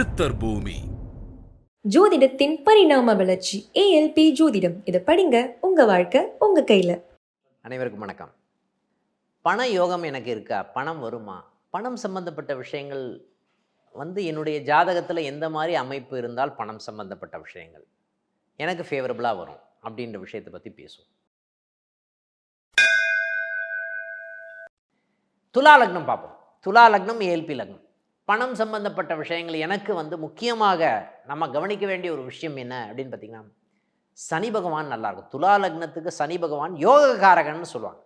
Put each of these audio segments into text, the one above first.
சித்தர் பூமி. ஜோதிடத்தின் பரிணாம வளர்ச்சி ஏஎல்பி ஜோதிடம். இதை படிங்க உங்க வாழ்க்கை உங்க கையில. அனைவருக்கும் வணக்கம். பண யோகம் எனக்கு இருக்கா? பணம் வருமா? பணம் சம்பந்தப்பட்ட விஷயங்கள் வந்து என்னுடைய ஜாதகத்தில் எந்த மாதிரி அமைப்பு இருந்தால் பணம் சம்பந்தப்பட்ட விஷயங்கள்? எனக்கு ஃபேவரபுளாக வரும் அப்படின்ற விஷயத்தை பற்றி பேசுவோம். துலா லக்னம் பார்ப்போம். துலா லக்னம் ஏஎல்பி லக்னம். பணம் சம்பந்தப்பட்ட விஷயங்கள் எனக்கு வந்து முக்கியமாக நம்ம கவனிக்க வேண்டிய ஒரு விஷயம் என்ன அப்படின்னு பார்த்தீங்கன்னா சனி பகவான் நல்லா இருக்கும். துலா லக்னத்துக்கு சனி பகவான் யோககாரகன்னு சொல்லுவாங்க.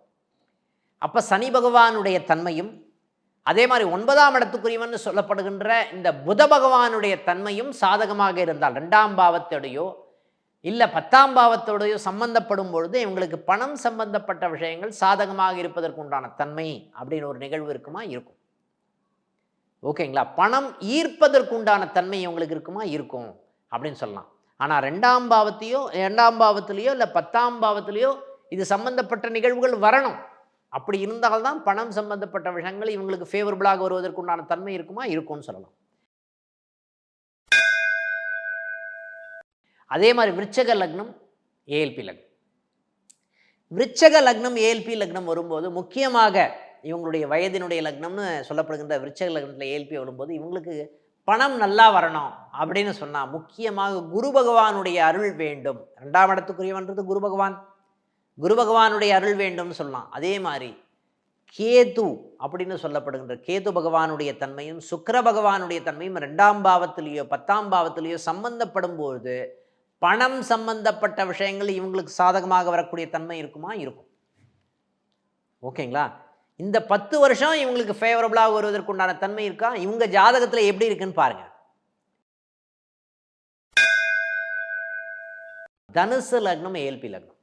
அப்போ சனி பகவானுடைய தன்மையும் அதே மாதிரி ஒன்பதாம் இடத்துக்குரியவன் சொல்லப்படுகின்ற இந்த புத பகவானுடைய தன்மையும் சாதகமாக இருந்தால் ரெண்டாம் பாவத்தோடையோ இல்லை பத்தாம் பாவத்தோடையோ சம்பந்தப்படும் பொழுது இவங்களுக்கு பணம் சம்பந்தப்பட்ட விஷயங்கள் சாதகமாக இருப்பதற்கு உண்டான தன்மை அப்படின்னு ஒரு நிகழ்வு இருக்குமா? இருக்கும். ஓகேங்களா? பணம் ஈர்ப்பதற்குண்டான தன்மை இவங்களுக்கு இருக்குமா? இருக்கும். அப்படின்னு சொல்லலாம். ஆனால் ரெண்டாம் பாவத்தையோ ரெண்டாம் பாவத்திலையோ இல்லை பத்தாம் பாவத்திலையோ இது சம்பந்தப்பட்ட நிகழ்வுகள் வரணும். அப்படி இருந்தால்தான் பணம் சம்பந்தப்பட்ட விஷயங்கள் இவங்களுக்கு ஃபேவரபுளாக வருவதற்குண்டான தன்மை இருக்குமா? இருக்கும்னு சொல்லலாம். அதே மாதிரி விருச்சக லக்னம் ஏஎல்பி லக்னம். விருச்சக லக்னம் ஏஎல்பி லக்னம் வரும்போது முக்கியமாக இவங்களுடைய வயதினுடைய லக்னம்னு சொல்லப்படுகின்ற விருச்சக லக்னத்தில் ஏல்பி விழும்போது இவங்களுக்கு பணம் நல்லா வரணும் அப்படின்னு சொன்னால் முக்கியமாக குரு பகவானுடைய அருள் வேண்டும். ரெண்டாம் இடத்துக்குரியவன்றது குரு பகவான். குரு பகவானுடைய அருள் வேண்டும்னு சொல்லலாம். அதே மாதிரி கேது அப்படின்னு சொல்லப்படுகின்ற கேது பகவானுடைய தன்மையும் சுக்கிர பகவானுடைய தன்மையும் ரெண்டாம் பாவத்திலேயோ பத்தாம் பாவத்திலேயோ சம்பந்தப்படும் பொழுது பணம் சம்பந்தப்பட்ட விஷயங்கள் இவங்களுக்கு சாதகமாக வரக்கூடிய தன்மை இருக்குமா? இருக்கும். ஓகேங்களா? இந்த பத்து வருஷம் இவங்களுக்கு ஃபேவரபுளாக வருவதற்குண்டான தன்மை இருக்கா? இவங்க ஜாதகத்தில் எப்படி இருக்குன்னு பாருங்க. தனுசு லக்னம் ஏஎல்பி லக்னம்.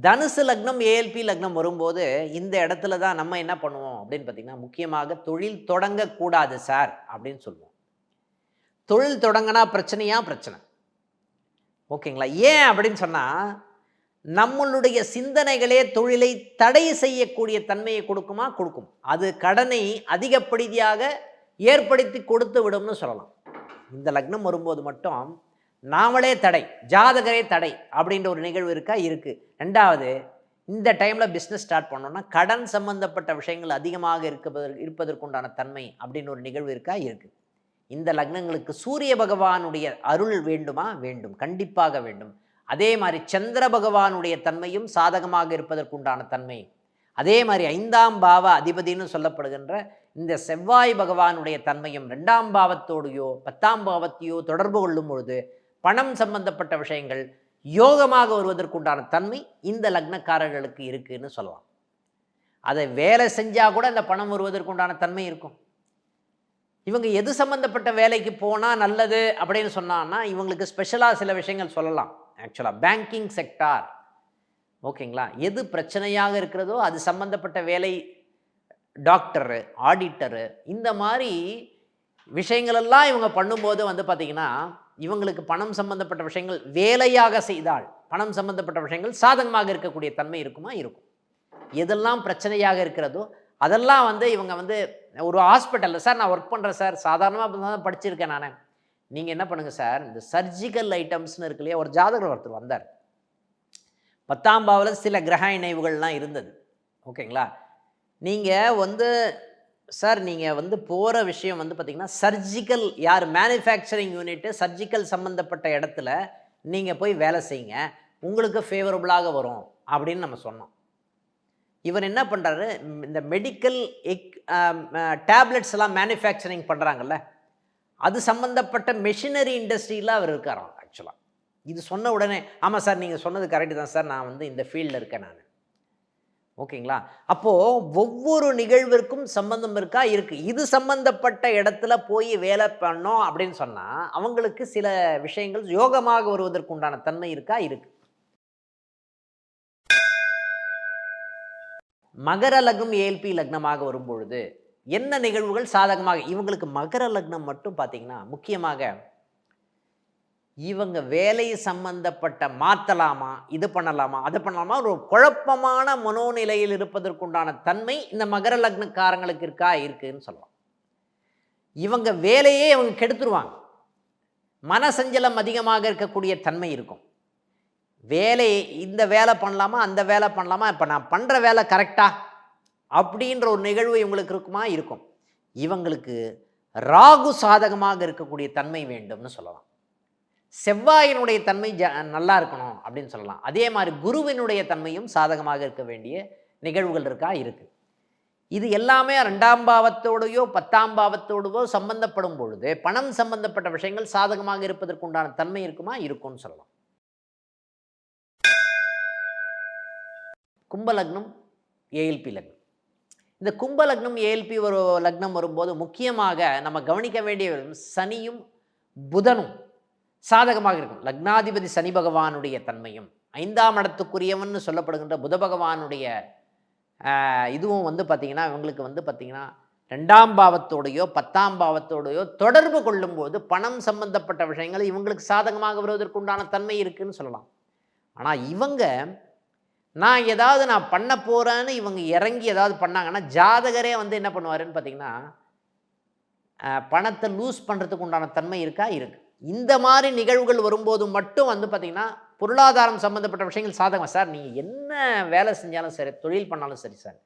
தனுசு லக்னம் ஏஎல்பி லக்னம் வரும்போது இந்த இடத்துல தான் நம்ம என்ன பண்ணுவோம் அப்படின்னு பார்த்தீங்கன்னா முக்கியமாக தொழில் தொடங்கக்கூடாது சார் அப்படின்னு சொல்லுவோம். தொழில் தொடங்கினா பிரச்சனையா? பிரச்சனை. ஓகேங்களா? ஏன் அப்படின்னு சொன்னால் நம்மளுடைய சிந்தனைகளே தொழிலை தடை செய்யக்கூடிய தன்மையை கொடுக்குமா? கொடுக்கும். அது கடனை அதிகப்படியாக ஏற்படுத்தி கொடுத்து விடும்னு சொல்லலாம். இந்த லக்னம் வரும்போது மட்டும் நாமளே தடை ஜாதகரே தடை அப்படின்ற ஒரு நிகழ்வு இருக்கா? இருக்குது ரெண்டாவது இந்த டைமில் பிஸ்னஸ் ஸ்டார்ட் பண்ணோன்னா கடன் சம்பந்தப்பட்ட விஷயங்கள் அதிகமாக இருப்பதற்கு இருப்பதற்குண்டான தன்மை அப்படின்னு ஒரு நிகழ்வு இருக்கா? இருக்குது இந்த லக்னங்களுக்கு சூரிய பகவானுடைய அருள் வேண்டுமா? வேண்டும். கண்டிப்பாக வேண்டும். அதே மாதிரி சந்திர பகவானுடைய தன்மையும் சாதகமாக இருப்பதற்குண்டான தன்மை. அதே மாதிரி ஐந்தாம் பாவ அதிபதினு சொல்லப்படுகின்ற இந்த செவ்வாய் பகவானுடைய தன்மையும் ரெண்டாம் பாவத்தோடையோ பத்தாம் பாவத்தையோ தொடர்பு கொள்ளும் பொழுது பணம் சம்பந்தப்பட்ட விஷயங்கள் யோகமாக வருவதற்குண்டான தன்மை இந்த லக்னக்காரர்களுக்கு இருக்குன்னு சொல்லலாம். அதை வேலை செஞ்சால் கூட அந்த பணம் வருவதற்குண்டான தன்மை இருக்கும். இவங்க எது சம்மந்தப்பட்ட வேலைக்கு போனால் நல்லது அப்படின்னு சொன்னான்னா இவங்களுக்கு ஸ்பெஷலாக சில விஷயங்கள் சொல்லலாம். ஆக்சுவலாக பேங்கிங் செக்டார் ஓகேங்களா? எது பிரச்சனையாக இருக்கிறதோ அது சம்மந்தப்பட்ட வேலை டாக்டரு ஆடிட்டரு இந்த மாதிரி விஷயங்களெல்லாம் இவங்க பண்ணும்போது வந்து பார்த்திங்கன்னா இவங்களுக்கு பணம் சம்மந்தப்பட்ட விஷயங்கள் வேலையாக செய்தால் பணம் சம்மந்தப்பட்ட விஷயங்கள் சாதகமாக இருக்கக்கூடிய தன்மை இருக்குமா? இருக்கும். எதெல்லாம் பிரச்சனையாக இருக்கிறதோ அதெல்லாம் வந்து இவங்க வந்து ஒரு ஹாஸ்பிட்டலில் சார் நான் ஒர்க் பண்ணுறேன் சார். சாதாரணமாக படிச்சிருக்கேன் நான். நீங்கள் என்ன பண்ணுங்கள் சார் இந்த சர்ஜிக்கல் ஐட்டம்ஸ்னு இருக்கு இல்லையா ஒரு ஜாதகர் ஒருத்தர் வந்தார். பத்தாம் பாவில் சில கிரக இணைவுகள்லாம் இருந்தது. ஓகேங்களா? நீங்கள் வந்து சார் நீங்கள் வந்து போகிற விஷயம் வந்து பார்த்திங்கன்னா சர்ஜிக்கல் யார் மேனுஃபேக்சரிங் யூனிட்டு சர்ஜிக்கல் சம்மந்தப்பட்ட இடத்துல நீங்கள் போய் வேலை செய்யுங்க. உங்களுக்கு ஃபேவரபுளாக வரும் அப்படின்னு நம்ம சொன்னோம். இவர் என்ன பண்ணுறாரு இந்த மெடிக்கல் எக் டேப்லெட்ஸ் எல்லாம் மேனுஃபேக்சரிங் பண்ணுறாங்கல்ல அது சம்மந்தப்பட்ட மெஷினரி இண்டஸ்ட்ரியில் அவர் இருக்காராம் ஆக்சுவலாக இது சொன்ன உடனே ஆமாம் சார் நீங்கள் சொன்னது கரெக்டு தான் சார் நான் வந்து இந்த ஃபீல்டில் இருக்கேன் நான். ஓகேங்களா? அப்போது ஒவ்வொரு நிகழ்விற்கும் சம்பந்தம் இருக்கா? இருக்குது இது சம்பந்தப்பட்ட இடத்துல போய் வேலை பண்ணோம் அப்படின்னு சொன்னால் அவங்களுக்கு சில விஷயங்கள் யோகமாக வருவதற்குண்டான தன்மை இருக்கா? இருக்குது மகர லக்னம் ஏல்பி லக்னமாக வரும்பொழுது என்ன நிகழ்வுகள் சாதகமாக? இவங்களுக்கு மகர லக்னம் மட்டும் பார்த்தீங்கன்னா முக்கியமாக இவங்க வேலை சம்பந்தப்பட்ட மாற்றலாமா இது பண்ணலாமா அது பண்ணலாமா ஒரு குழப்பமான மனோநிலையில் இருப்பதற்குண்டான தன்மை இந்த மகர லக்னக்காரங்களுக்கு இருக்கா இருக்குன்னு சொல்லலாம். இவங்க வேலையே இவங்க கெடுத்துருவாங்க. மனசஞ்சலம் அதிகமாக இருக்கக்கூடிய தன்மை இருக்கும். வேலை இந்த வேலை பண்ணலாமா அந்த வேலை பண்ணலாமா இப்போ நான் பண்ணுற வேலை கரெக்டாக அப்படின்ற ஒரு நிகழ்வு இவங்களுக்கு இருக்குமா? இருக்கும். இவங்களுக்கு ராகு சாதகமாக இருக்கக்கூடிய தன்மை வேண்டும்னு சொல்லலாம். செவ்வாயினுடைய தன்மை ஜ நல்லா இருக்கணும் அப்படின்னு சொல்லலாம். அதே மாதிரி குருவினுடைய தன்மையும் சாதகமாக இருக்க வேண்டிய நிகழ்வுகள் இருக்கா? இருக்கு. இது எல்லாமே ரெண்டாம் பாவத்தோடையோ பத்தாம் பாவத்தோடவோ சம்பந்தப்படும் பொழுது பணம் சம்பந்தப்பட்ட விஷயங்கள் சாதகமாக இருப்பதற்குண்டான தன்மை இருக்குமா? இருக்கும்னு சொல்லலாம். கும்பலக்னம் ஏஎல்பி லக்னம். இந்த கும்ப லக்னம் ஏஎல்பி ஒரு லக்னம் வரும்போது முக்கியமாக நம்ம கவனிக்க வேண்டிய சனியும் புதனும் சாதகமாக இருக்கும். லக்னாதிபதி சனி பகவானுடைய தன்மையும். ஐந்தாம் இடத்துக்குரியவன் சொல்லப்படுகின்ற புத பகவானுடைய இதுவும் வந்து பார்த்திங்கன்னா இவங்களுக்கு வந்து பார்த்திங்கன்னா ரெண்டாம் பாவத்தோடையோ பத்தாம் பாவத்தோடையோ தொடர்பு கொள்ளும்போது பணம் சம்பந்தப்பட்ட விஷயங்கள் இவங்களுக்கு சாதகமாக வருவதற்குண்டான தன்மை இருக்குன்னு சொல்லலாம். ஆனால் இவங்க நான் ஏதாவது நான் பண்ண போகிறேன்னு இவங்க இறங்கி ஏதாவது பண்ணாங்கன்னா ஜாதகரே வந்து என்ன பண்ணுவாருன்னு பார்த்தீங்கன்னா பணத்தை லூஸ் பண்ணுறதுக்கு உண்டான தன்மை இருக்கா? இருக்குது இந்த மாதிரி நிகழ்வுகள் வரும்போது மட்டும் வந்து பார்த்திங்கன்னா பொருளாதாரம் சம்மந்தப்பட்ட விஷயங்கள் சாதகம்? சார் நீங்கள் என்ன வேலை செஞ்சாலும் சரி தொழில் பண்ணாலும் சரி சார்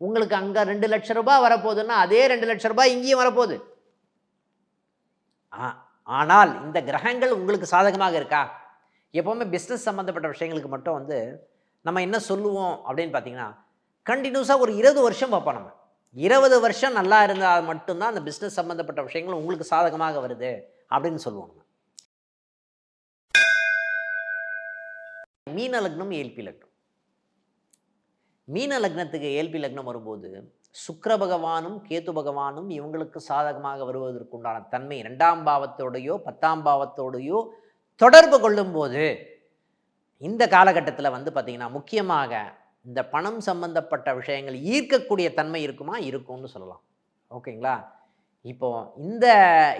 உங்களுக்கு அங்கே ரெண்டு லட்ச ரூபாய் வரப்போகுதுன்னா அதே ரெண்டு லட்ச ரூபாய் இங்கேயும் வரப்போகுது. ஆ ஆனால் இந்த கிரகங்கள் உங்களுக்கு சாதகமாக இருக்கா? எப்போவுமே பிஸ்னஸ் சம்மந்தப்பட்ட விஷயங்களுக்கு மட்டும் வந்து நம்ம என்ன சொல்லுவோம் அப்படின்னு பார்த்தீங்கன்னா கண்டினியூஸாக ஒரு இருபது வருஷம் பார்ப்போம் நம்ம. இருபது வருஷம் நல்லா இருந்தால் மட்டும்தான் அந்த பிஸ்னஸ் சம்மந்தப்பட்ட விஷயங்கள் உங்களுக்கு சாதகமாக வருது அப்படின்னு சொல்லுவோம் நம்ம. மீன லக்னம் ஏல்பி லக்னம். மீன லக்னத்துக்கு ஏல்பி லக்னம் வரும்போது சுக்கர பகவானும் கேத்து பகவானும் இவங்களுக்கு சாதகமாக வருவதற்குண்டான தன்மை ரெண்டாம் பாவத்தோடையோ பத்தாம் பாவத்தோடையோ தொடர்பு கொள்ளும்போது இந்த காலகட்டத்தில் வந்து பார்த்திங்கன்னா முக்கியமாக இந்த பணம் சம்பந்தப்பட்ட விஷயங்கள் ஈர்க்கக்கூடிய தன்மை இருக்குமா? இருக்கும்னு சொல்லலாம். ஓகேங்களா? இப்போ இந்த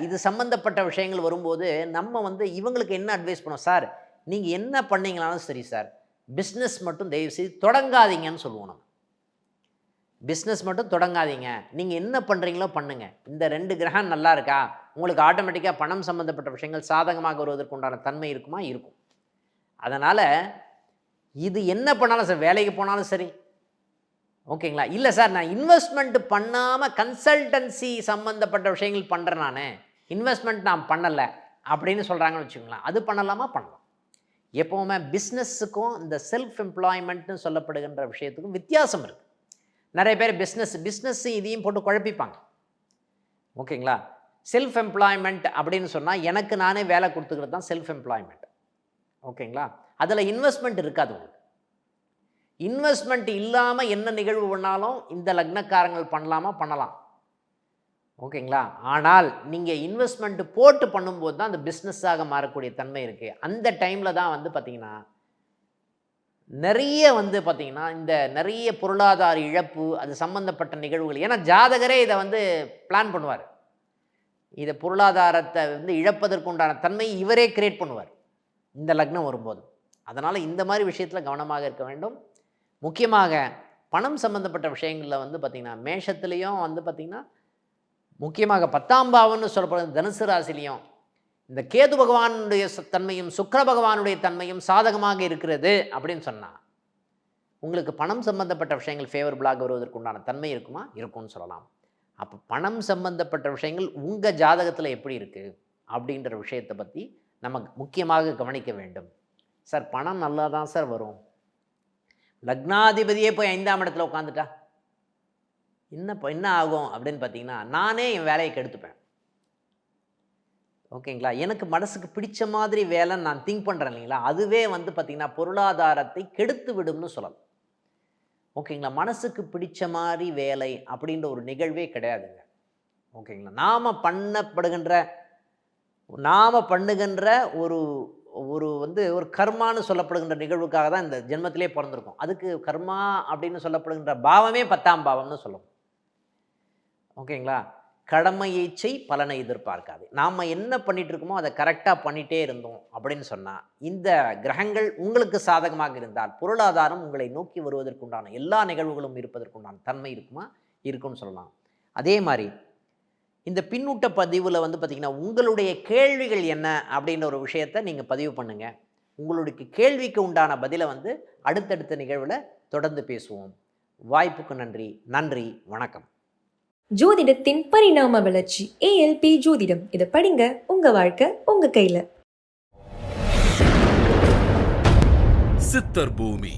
இது சம்பந்தப்பட்ட விஷயங்கள் வரும்போது நம்ம வந்து இவங்களுக்கு என்ன அட்வைஸ் பண்ணோம் சார் நீங்கள் என்ன பண்ணீங்களாலும் சரி சார் பிஸ்னஸ் மட்டும் தயவு செய்து தொடங்காதீங்கன்னு சொல்லுவோம் நம்ம. பிஸ்னஸ் மட்டும் தொடங்காதீங்க. நீங்கள் என்ன பண்ணுறீங்களோ பண்ணுங்க. இந்த ரெண்டு கிரகம் நல்லா இருக்கா? உங்களுக்கு ஆட்டோமேட்டிக்காக பணம் சம்மந்தப்பட்ட விஷயங்கள் சாதகமாக வருவதற்கு உண்டான தன்மை இருக்குமா? இருக்கும். அதனால் இது என்ன பண்ணாலும் சார் வேலைக்கு போனாலும் சரி. ஓகேங்களா? இல்லை சார் நான் இன்வெஸ்ட்மெண்ட் பண்ணாமல் கன்சல்டன்சி சம்மந்தப்பட்ட விஷயங்கள் பண்ணுறேன் நான். இன்வெஸ்ட்மெண்ட் நான் பண்ணலை அப்படின்னு சொல்கிறாங்கன்னு வச்சுக்கோங்களேன். அது பண்ணலாமா? பண்ணலாம். எப்போவுமே பிஸ்னஸுக்கும் இந்த செல்ஃப் எம்ப்ளாய்மெண்ட்னு சொல்லப்படுகின்ற விஷயத்துக்கும் வித்தியாசம் இருக்குது நிறைய பேர் பிஸ்னஸ் பிஸ்னஸ் இதையும் போட்டு குழப்பிப்பாங்க. ஓகேங்களா? செல்ஃப் எம்ப்ளாய்மெண்ட் அப்படின்னு சொன்னால் எனக்கு நானே வேலை கொடுத்துக்கிறது தான் செல்ஃப் எம்ப்ளாய்மெண்ட் ஓகேங்களா? அதில் இன்வெஸ்ட்மெண்ட் இருக்காது உங்களுக்கு. இன்வெஸ்ட்மெண்ட் இல்லாமல் என்ன நிகழ்வு பண்ணாலும் இந்த லக்னக்காரங்கள் பண்ணலாமா? பண்ணலாம். ஓகேங்களா? ஆனால் நீங்கள் இன்வெஸ்ட்மெண்ட் போட்டு பண்ணும்போது தான் அந்த பிஸ்னஸாக மாறக்கூடிய தன்மை இருக்குது அந்த டைமில் தான் வந்து பார்த்திங்கன்னா நிறைய வந்து பார்த்திங்கன்னா இந்த நிறைய பொருளாதார இழப்பு அது சம்மந்தப்பட்ட நிகழ்வுகள். ஏன்னா ஜாதகரே இதை வந்து பிளான் பண்ணுவார். இதை பொருளாதாரத்தை வந்து இழப்பதற்குண்டான தன்மை இவரே கிரியேட் பண்ணுவார். இந்த லக்னம் வரும்போது. அதனால் இந்த மாதிரி விஷயத்தில் கவனமாக இருக்க வேண்டும். முக்கியமாக பணம் சம்மந்தப்பட்ட விஷயங்களில் வந்து பார்த்திங்கன்னா மேஷத்துலேயும் வந்து பார்த்திங்கன்னா முக்கியமாக பத்தாம் பாவம்னு சொல்லப்படுற தனுசு ராசிலையும் இந்த கேது பகவானுடைய தன்மையும் சுக்கிர பகவானுடைய தன்மையும் சாதகமாக இருக்கிறது அப்படின்னு சொன்னால் உங்களுக்கு பணம் சம்பந்தப்பட்ட விஷயங்கள் ஃபேவரபுளாக வருவதற்கு உண்டான தன்மை இருக்குமா? இருக்கும்னு சொல்லலாம். அப்போ பணம் சம்பந்தப்பட்ட விஷயங்கள் உங்கள் ஜாதகத்தில் எப்படி இருக்குது அப்படின்ற விஷயத்தை பற்றி நம்ம முக்கியமாக கவனிக்க வேண்டும். சார் பணம் நல்லா தான் சார் வரும். லக்னாதிபதியே போய் ஐந்தாம் இடத்துல உட்காந்துட்டா என்ன இப்போ என்ன ஆகும் அப்படின்னு பார்த்தீங்கன்னா நானே என் வேலையை கெடுத்துப்பேன். ஓகேங்களா? எனக்கு மனசுக்கு பிடிச்ச மாதிரி வேலை நான் திங்க் பண்ணுறேன் இல்லைங்களா? அதுவே வந்து பார்த்திங்கன்னா பொருளாதாரத்தை கெடுத்து விடும்னு சொல்லலாம். ஓகேங்களா? மனசுக்கு பிடிச்ச மாதிரி வேலை அப்படின்ற ஒரு நிகழ்வே கிடையாதுங்க. ஓகேங்களா? நாம் பண்ணப்படுகின்ற நாம் பண்ணுகின்ற ஒரு ஒரு வந்து ஒரு கர்மான்னு சொல்லப்படுகின்ற நிகழ்வுக்காக தான் இந்த ஜென்மத்திலே பிறந்திருக்கும். அதுக்கு கர்மா அப்படின்னு சொல்லப்படுகின்ற பாவமே பத்தாம் பாவம்னு சொல்லுவோம். ஓகேங்களா? கடமையை செய் பலனை எதிர்பார்க்காது. நாம் என்ன பண்ணிட்டு இருக்கோமோ அதை கரெக்டாக பண்ணிகிட்டே இருந்தோம் அப்படின்னு சொன்னால் இந்த கிரகங்கள் உங்களுக்கு சாதகமாக இருந்தால் பொருளாதாரம் உங்களை நோக்கி வருவதற்குண்டான எல்லா நிகழ்வுகளும் இருப்பதற்குண்டான தன்மை இருக்குமா? இருக்கும்னு சொல்லலாம். அதே மாதிரி இந்த பின்னூட்ட பதிவில் வந்து பார்த்திங்கன்னா உங்களுடைய கேள்விகள் என்ன அப்படின்ற ஒரு விஷயத்தை நீங்கள் பதிவு பண்ணுங்கள் உங்களுடைய கேள்விக்கு உண்டான பதிலை வந்து அடுத்தடுத்த நிகழ்வில் தொடர்ந்து பேசுவோம். வாய்ப்புக்கு நன்றி. நன்றி. வணக்கம். ஜோதிடத்தின் பரிணாம வளர்ச்சி. ஏஎல்பி ஜோதிடம். இதை படிங்க. உங்க வாழ்க்கை உங்க கையில. சித்தர் பூமி.